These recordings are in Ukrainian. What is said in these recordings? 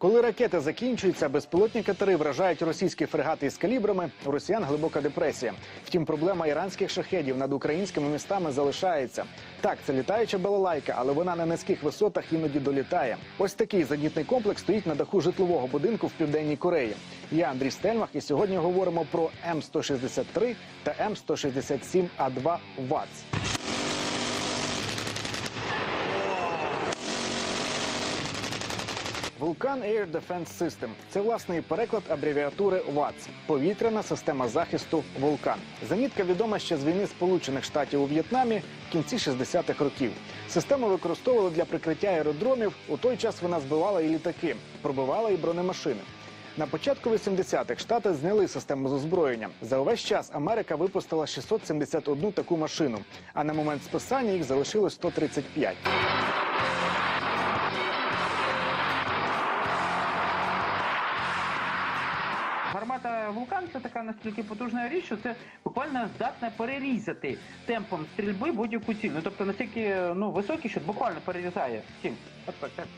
Коли ракети закінчуються, безпілотні катери вражають російські фрегати із калібрами. У росіян глибока депресія. Втім, проблема іранських шахедів над українськими містами залишається. Так, це літаюча балалайка, але вона на низьких висотах іноді долітає. Ось такий зенітний комплекс стоїть на даху житлового будинку в південній Кореї. Я Андрій Стельмах, і сьогодні говоримо про М163 та М167 А2 ВАЦ. Vulcan Air Defense System – це власний переклад абревіатури ВАЦ – повітряна система захисту Вулкан. Зенітка відома ще з війни Сполучених Штатів у В'єтнамі в кінці 60-х років. Систему використовували для прикриття аеродромів. У той час вона збивала і літаки, пробивала і бронемашини. На початку 80-х штати зняли систему з озброєння. За увесь час Америка випустила 671 таку машину, а на момент списання їх залишилось 135. Гармата вулкан це така настільки потужна річ, що це буквально здатна перерізати темпом стрільби будь-яку ціль. Ну тобто настільки ну високий, що буквально перерізає ціль.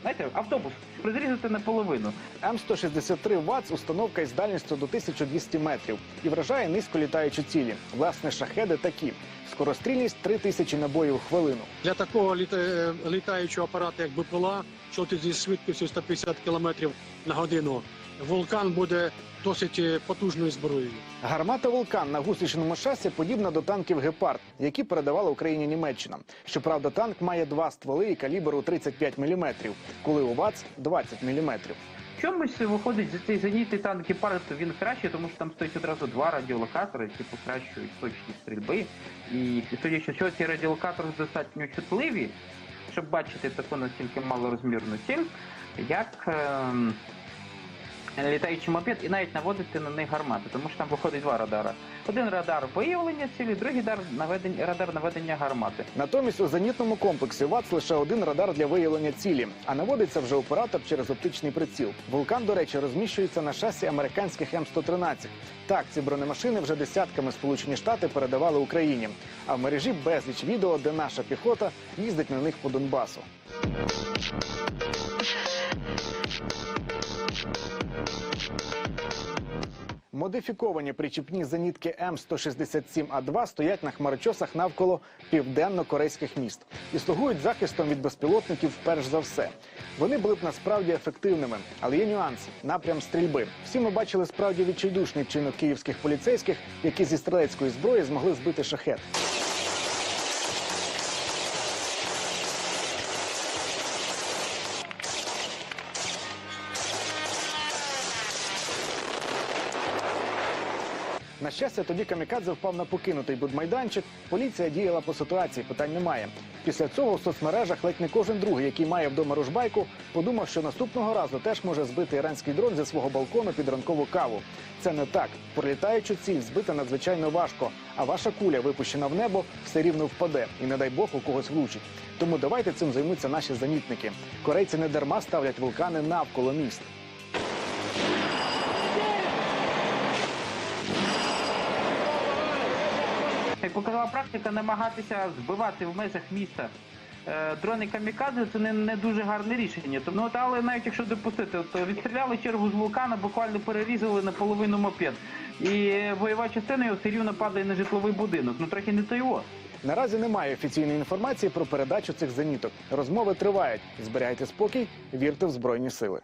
Знаєте, автобус розрізати наполовину. М163 ВАЦ – установка із дальністю до 1200 метрів і вражає низько літаючі цілі. Власне, шахеди такі. Скорострільність 3000 набоїв у хвилину. Для такого літа- літаючого апарату, як БПЛА, що ти зі швидкістю 150 км на годину, вулкан буде досить е, потужною зброєю. Гармата «Вулкан» на гусеничному шасі подібна до танків «Гепард», які передавала Україні Німеччина. Щоправда, танк має два стволи і калібр у 35 мм, коли у ВАЦ – 20 мм. В чомусь виходить за цей зенітний танк «Гепард», він краще, тому що там стоїть одразу два радіолокатори, які покращують точність стрільби. І судячи, що ці радіолокатори достатньо чутливі, щоб бачити таку настільки малорозмірну ціль, як ем, літаючий мопед, і навіть наводити на них гармати, тому що там виходить два радара. Один радар виявлення цілі, другий радар наведення, радар наведення гармати. Натомість у зенітному комплексі ВАЦ лише один радар для виявлення цілі, а наводиться вже оператор через оптичний приціл. «Вулкан», до речі, розміщується на шасі американських М113. Так, ці бронемашини вже десятками Сполучені Штати передавали Україні. А в мережі безліч відео, де наша піхота їздить на них по Донбасу. Модифіковані причіпні зенітки М167А2 стоять на хмарочосах навколо південно-корейських міст і слугують захистом від безпілотників перш за все. Вони були б насправді ефективними, але є нюанс напрям стрільби. Всі ми бачили справді відчайдушний вчинок київських поліцейських, які зі стрілецької зброї змогли збити шахет. На щастя, тоді камікадзе впав на покинутий будмайданчик. Поліція діяла по ситуації, питань немає. Після цього у соцмережах ледь не кожен другий, який має вдома ружбайку, подумав, що наступного разу теж може збити іранський дрон зі свого балкону під ранкову каву. Це не так. Пролітаючу ціль збити надзвичайно важко, а ваша куля, випущена в небо, все рівно впаде, і не дай Бог у когось влучить. Тому давайте цим займуться наші зенітники. Корейці не дарма ставлять вулкани навколо міст. Як показала практика, намагатися збивати в межах міста е, дрони камікадзе це не, не дуже гарне рішення. Тому, але навіть якщо допустити, то відстріляли чергу з вулкана, буквально перерізали наполовину мопед. І бойова частина його все рівно падає на житловий будинок. Ну трохи не то його. Наразі немає офіційної інформації про передачу цих зеніток. Розмови тривають. Зберігайте спокій, вірте в збройні сили.